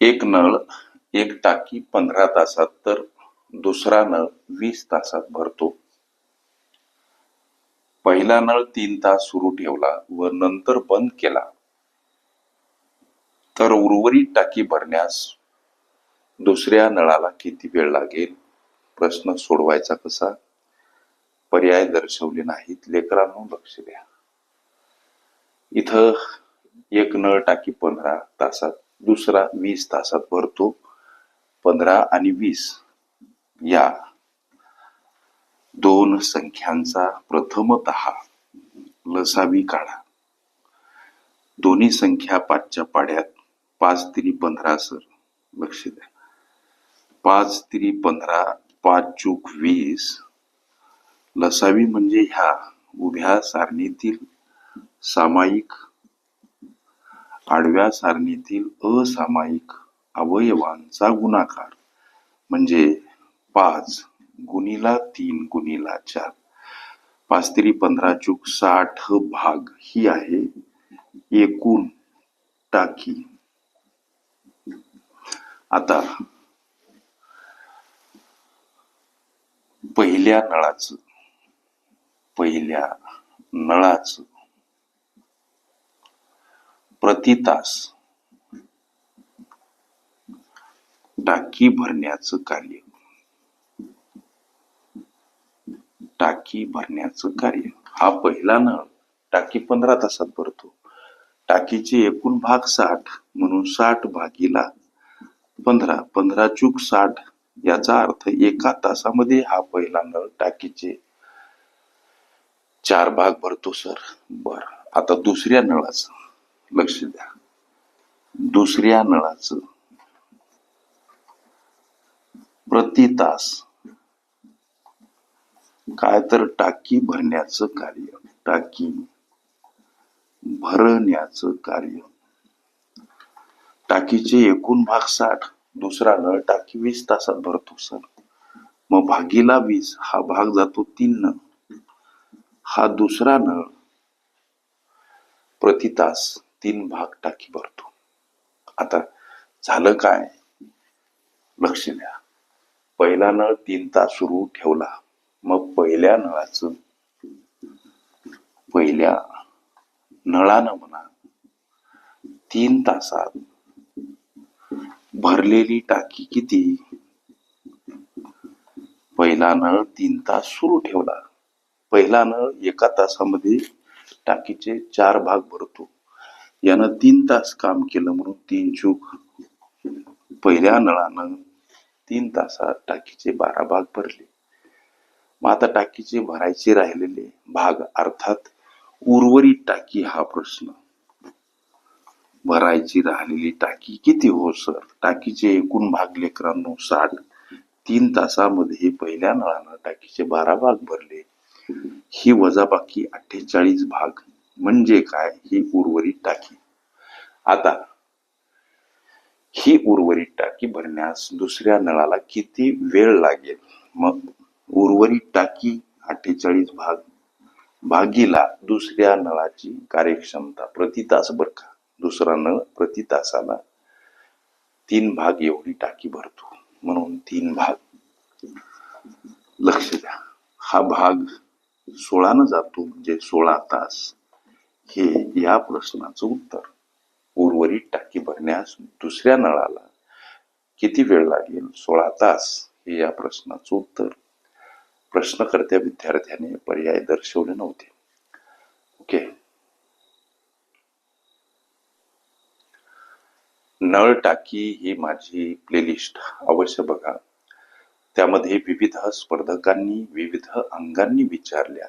एक नळ एक टाकी पंधरा तासात तर दुसरा नळ वीस तासात भरतो. पहिला नळ तीन तास सुरू ठेवला व नंतर बंद केला. तर उर्वरित टाकी भरण्यास दुसऱ्या नळाला किती वेळ लागेल? प्रश्न सोडवायचा कसा? पर्याय दर्शवले नाहीत. लेकरांनो लक्ष द्या. इथं एक नळ टाकी पंधरा तासात दुसरा वीस तासात भरतो पंधरा आणि वीस या दोन संख्यांचा प्रथमत लसावी काढा. दोन्ही संख्या पाचच्या पाड्यात पाच तिरी पंधरा सर लक्ष द्या. पाच तिरी पंधरा पाच चूक वीस लसावी म्हणजे ह्या उभ्या सारणीतील सामायिक आडव्या सारणीतील असामायिक अवयवांचा गुणाकार. म्हणजे पाच गुणिला तीन गुणिला चार. पाच तरी पंधरा चूक साठ भाग ही आहे. एकूण टाकी. आता पहिल्या नळाचं पहिल्या नळाचं प्रति तास टाकी भरण्याचं कार्य. टाकी भरण्याचं कार्य. हा पहिला नळ टाकी पंधरा तासात भरतो. टाकीचे एकूण भाग साठ म्हणून साठ भागीला पंधरा. पंधरा चूक साठ याचा अर्थ एका तासामध्ये हा पहिला नळ टाकीचे चार भाग भरतो सर. बर. आता दुसऱ्या नळाचं. लक्ष द्या. दुसऱ्या नळाचं प्रति तास काय तर टाकी भरण्याचं कार्य टाकी भरण्याचं कार्य. टाकीचे एकूण भाग साठ दुसरा नळ टाकी वीस तासात भरतो सर. मग भागीला वीस हा भाग जातो तीन नळ. हा दुसरा नळ प्रति तास तीन भाग टाकी भरतो. आता झालं काय? लक्ष द्या. पहिला नळ तीन तास सुरू ठेवला. मग पहिल्या नळाचं पहिल्या नळानं म्हणा तीन तासात भरलेली टाकी किती? पहिला नळ तीन तास सुरू ठेवला. पहिला नळ एका तासामध्ये टाकीचे चार भाग भरतो. यानं तीन तास काम केलं म्हणून तीन चूक. पहिल्या नळानं तीन तासात टाकीचे बारा भाग भरले. मग आता टाकीचे भरायचे राहिलेले भाग अर्थात उर्वरित टाकी हा प्रश्न. भरायची राहिलेली टाकी किती हो सर? टाकीचे एकूण भाग लेकरांनो साठ. तीन तासामध्ये पहिल्या नळानं टाकीचे बारा भाग भरले. ही वजाबाकी अठ्ठेचाळीस भाग. म्हणजे काय? ही उर्वरित टाकी. आता ही उर्वरित टाकी भरण्यास दुसऱ्या नळाला किती वेळ लागेल? मग उर्वरित टाकी अठ्ठेचाळीस भाग भागीला दुसऱ्या नळाची कार्यक्षमता प्रति तास बर का? दुसरा नळ प्रति तासाला तीन भाग एवढी टाकी भरतो. म्हणून तीन भाग. लक्ष द्या. हा भाग सोळानं जातो म्हणजे सोळा तास. हे या प्रश्नाचं उत्तर. उर्वरित टाकी भरण्यास दुसऱ्या नळाला किती वेळ लागेल? सोळा तास हे या प्रश्नाचं उत्तर. प्रश्नकर्त्या विद्यार्थ्याने पर्याय दर्शवले नव्हते. ओके. नळ टाकी ही माझी प्लेलिस्ट अवश्य बघा. त्यामध्ये विविध स्पर्धकांनी विविध अंगांनी विचारल्या